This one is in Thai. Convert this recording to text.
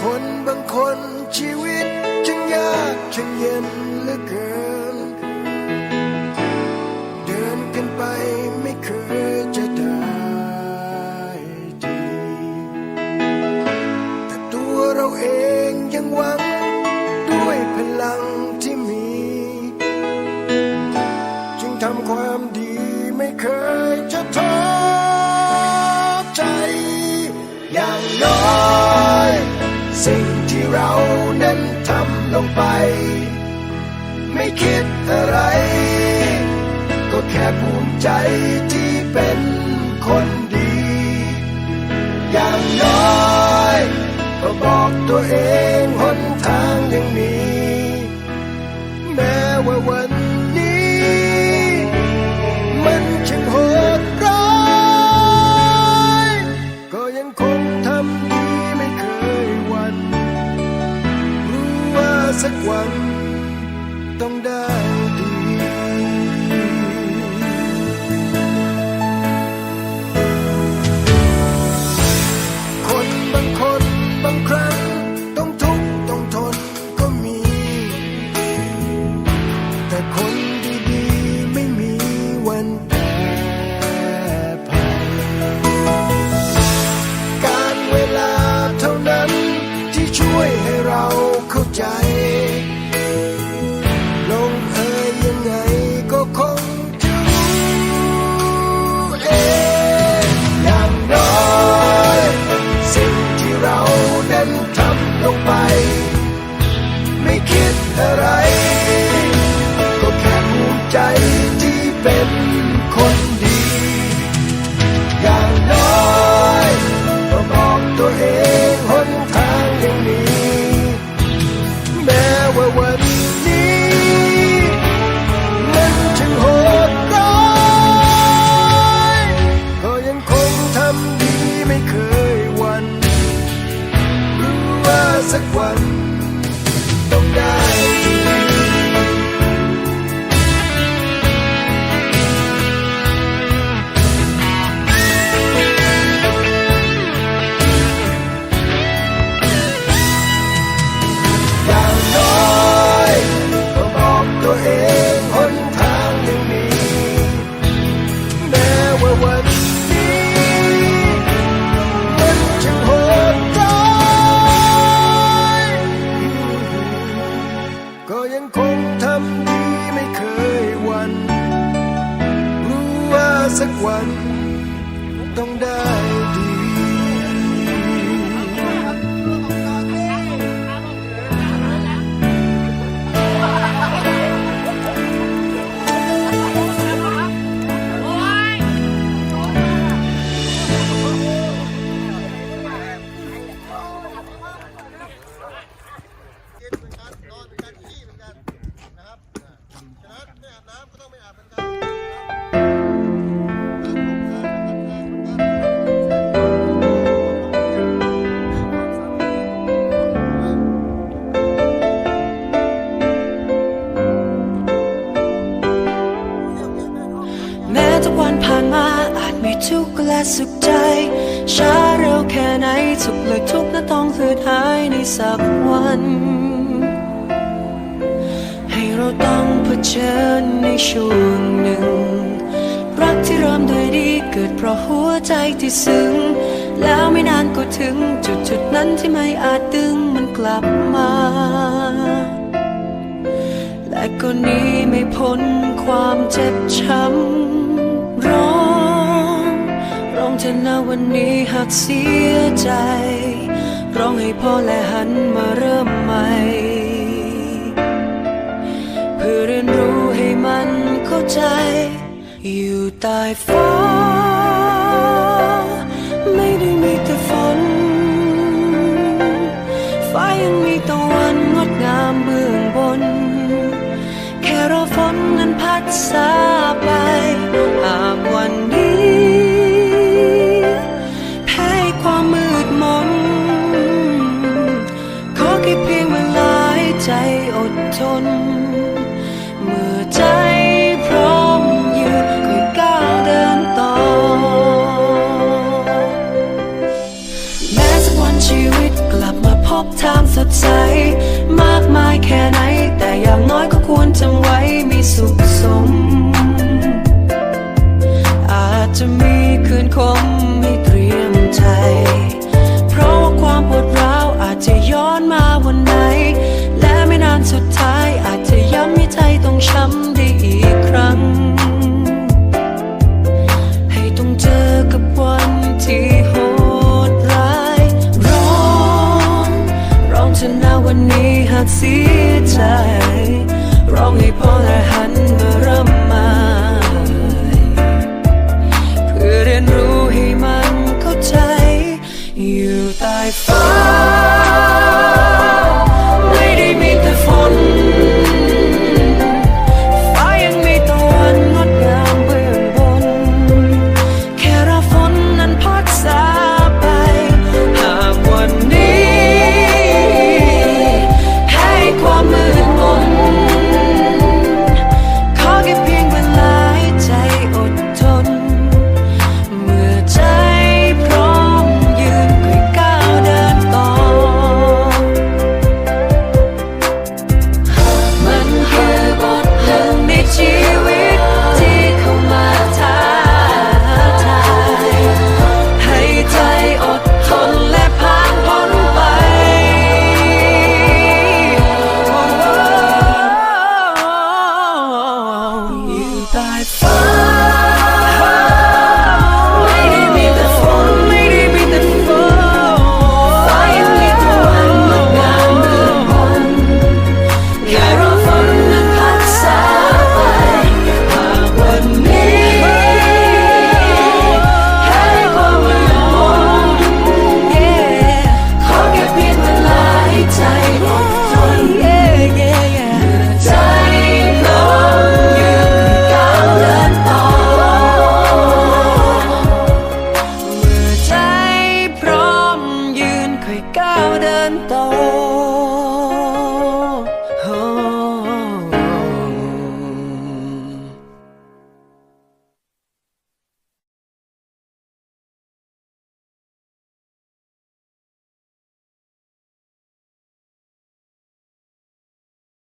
คนบางคนชีวิตจึงยากจึงเย็นเหลือเกิน เดินกันไปไม่เคยจะได้ดีแต่ตัวเราเองยังหวังด้วยพลังที่มี จึงทำความดีไม่เคยจะท้อใจอย่างน้อย สิ่งที่เรานั้นทำลงไป ไม่คิดอะไร ก็แค่ภูมิใจที่เป็นคนดี อย่างน้อยก็บอกตัวเองหนทางยังมี แม้ว่าวันนี้ มันช่างโหดร้ายก็ยังคง ว่ำดีไม่เคยวัน รู้ว่าสักวันต้องได้ ต้องได้ และสุขใจช้าเร็วแค่ไหนสุขเลยทุกนั้นต้องเหือดหายในสักวัน ให้เราต้องเผชิญในช่วงหนึ่ง รักที่เริ่มด้วยดีเกิดเพราะหัวใจที่ซึ้ง แล้วไม่นานก็ถึงจุดจุดนั้นที่ไม่อาจดึงมันกลับมาและก็หนี้ไม่พ้นความเจ็บช้ำ ร้าวันนี้หากเสียใจ ร้องให้พ่อและหันมาเริ่มใหม่ เพื่อเรียนรู้ให้มันเข้าใจ อยู่ใต้ฟ้าไม่ได้มีแต่ฝน ฟ้ายังมีตะวันงดงามเบื้องบน แค่รอฝนนั้นพัดซาไป